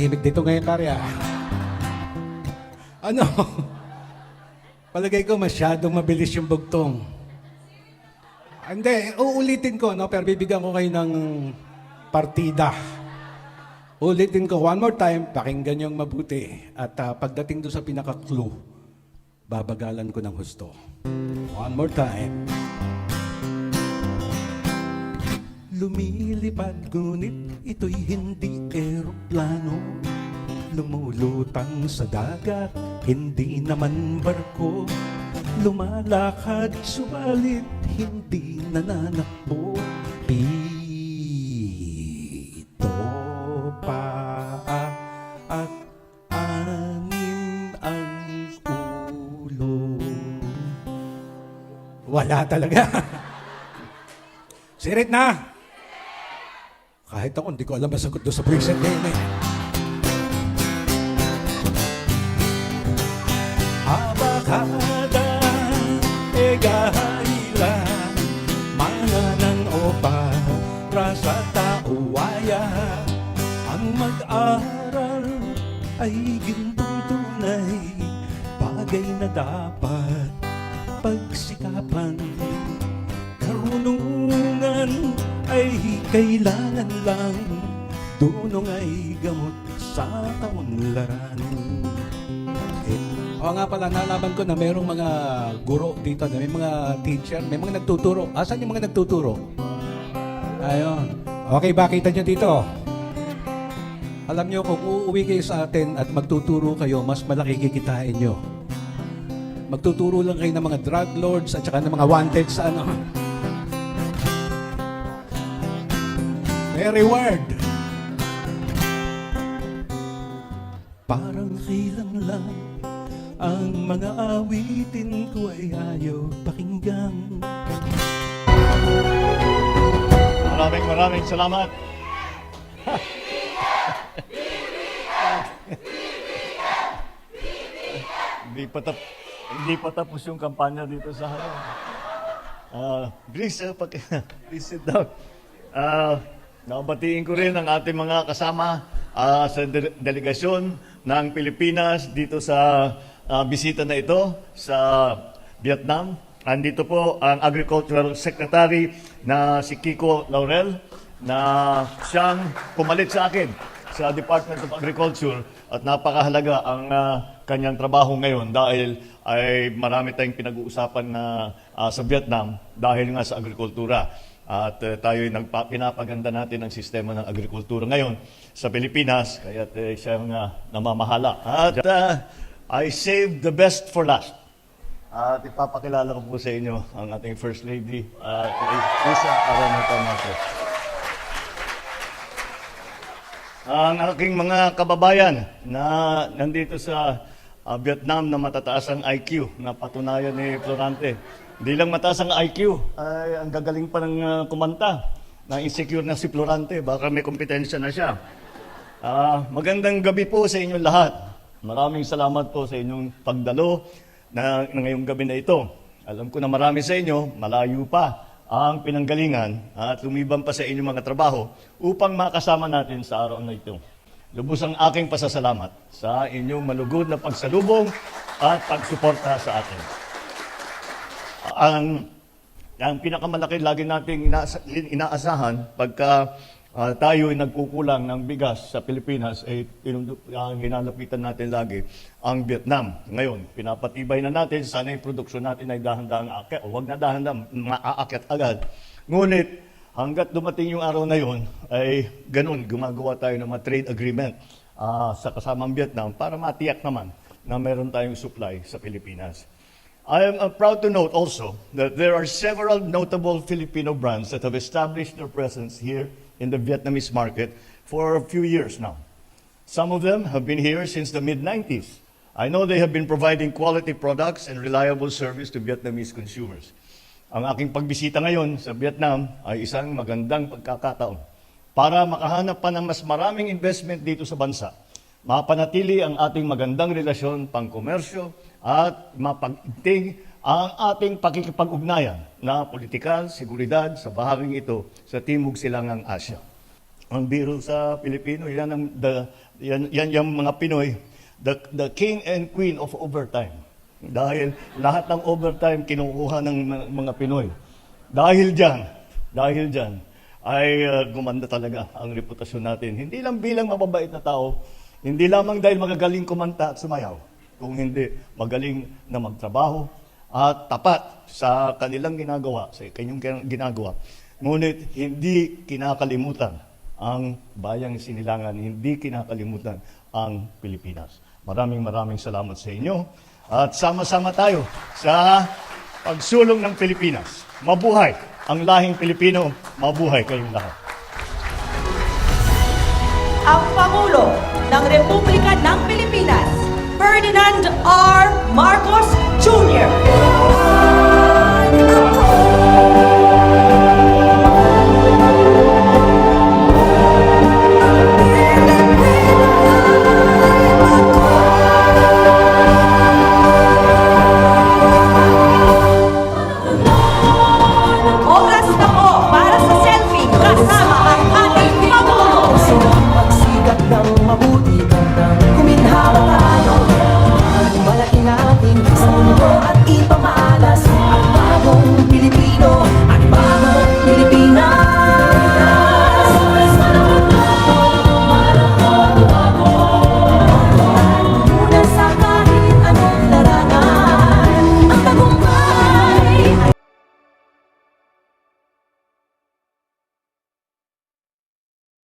tahimik dito ngayon, Karya. Ano? Palagay ko masyadong mabilis yung bugtong. Hindi, uulitin ko, no? pero bibigyan ko kayo ng partida. Ulitin ko one more time, pakinggan yung mabuti. At ah, pagdating doon sa pinaka-clue, babagalan ko ng husto. One more time. Lumilipad ngunit ito'y hindi eroplano. Lumulutang sa dagat, hindi naman barko. Lumalakad, subalit hindi nananakbo. Pito paa at anim ang ulo. Wala talaga. Sirit na! Kahit ako, hindi ko alam masagot doon sa day na yan. Abakada, egahila, mga ng opa, rasa tauwaya, ang mag-aral ay gintong tunay, bagay na dapat pagsikapan. Karunungan ay kailangan lang Dunong ay gamot sa kaunlaran Oo nga pala, nalaman ko na mayroong mga guro dito, na may mga teacher, may mga nagtuturo. Asan yung mga nagtuturo? Ayun. Okay, ba kita nyo dito? Alam nyo, kung uuwi kayo sa atin at magtuturo kayo, mas malaki kikitain nyo. Magtuturo lang kayo ng mga drug lords at saka ng mga wanted sa ano. May reward. Parang kailan lang ang mga awitin ko ay ayaw pakinggan. Maraming maraming salamat. hindi pa tap hindi pa tapos yung kampanya dito sa ano. Ah, please, uh, please sit down. Ah, nabatiin ko rin ang ating mga kasama ah, sa de- delegasyon ng Pilipinas dito sa ah, bisita na ito sa Vietnam. Andito po ang Agricultural Secretary na si Kiko Laurel na siyang pumalit sa akin sa Department of Agriculture at napakahalaga ang ah, kanyang trabaho ngayon dahil ay marami tayong pinag-uusapan na ah, sa Vietnam dahil nga sa agrikultura. At uh, tayo ay pinapaganda natin ang sistema ng agrikultura ngayon sa Pilipinas, kaya uh, siya ang uh, namamahala. At uh, I saved the best for last. At ipapakilala ko po sa inyo ang ating First Lady, uh, Lisa Araneta Marcos. Ang aking mga kababayan na nandito sa ah, Vietnam na matataas ang IQ na patunayan ni Florante. Hindi lang mataas ang IQ, ay ang gagaling pa ng ah, kumanta. Na insecure na si Florante, baka may kompetensya na siya. Ah, magandang gabi po sa inyong lahat. Maraming salamat po sa inyong pagdalo na, na ngayong gabi na ito. Alam ko na marami sa inyo, malayo pa ang pinanggalingan at lumiban pa sa inyong mga trabaho upang makasama natin sa araw na ito. Lubos ang aking pasasalamat sa inyong malugod na pagsalubong at pagsuporta sa atin. Ang ang pinakamalaki lagi nating inaasa- inaasahan pagka ah, tayo ay nagkukulang ng bigas sa Pilipinas, ay eh, ang hinalapitan natin lagi ang Vietnam. Ngayon, pinapatibay na natin, sana yung produksyon natin ay dahan-dahan aakyat, o wag na dahan-dahan, maaakyat agad. Ngunit, hanggat dumating yung araw na yun, ay ganun, gumagawa tayo ng mga trade agreement ah, sa kasamang Vietnam para matiyak naman na meron tayong supply sa Pilipinas. I am uh, proud to note also that there are several notable Filipino brands that have established their presence here in the Vietnamese market for a few years now. Some of them have been here since the mid 90s. I know they have been providing quality products and reliable service to Vietnamese consumers. Ang aking pagbisita ngayon sa Vietnam ay isang magandang pagkakataon para makahanap pa ng mas maraming investment dito sa bansa. Mapanatili ang ating magandang relasyon pangkomersyo at mapagigting ang ating pakikipag-ugnayan na politikal, seguridad sa bahaging ito sa Timog Silangang Asya. Ang biro sa Pilipino, yan ang the, yan, yan yung mga Pinoy, the, the king and queen of overtime. Dahil lahat ng overtime kinukuha ng mga- Pinoy. Dahil diyan, dahil diyan ay uh, gumanda talaga ang reputasyon natin. Hindi lang bilang mababait na tao, hindi lamang dahil magagaling kumanta at sumayaw, kung hindi magaling na magtrabaho at tapat sa kanilang ginagawa, sa kanyang ginagawa. Ngunit hindi kinakalimutan ang bayang sinilangan, hindi kinakalimutan ang Pilipinas. Maraming maraming salamat sa inyo at sama-sama tayo sa pagsulong ng Pilipinas. Mabuhay ang lahing Pilipino, mabuhay kayong lahat. Ang Pangulo ng Republika ng Pilipinas, Ferdinand R. Marcos Jr.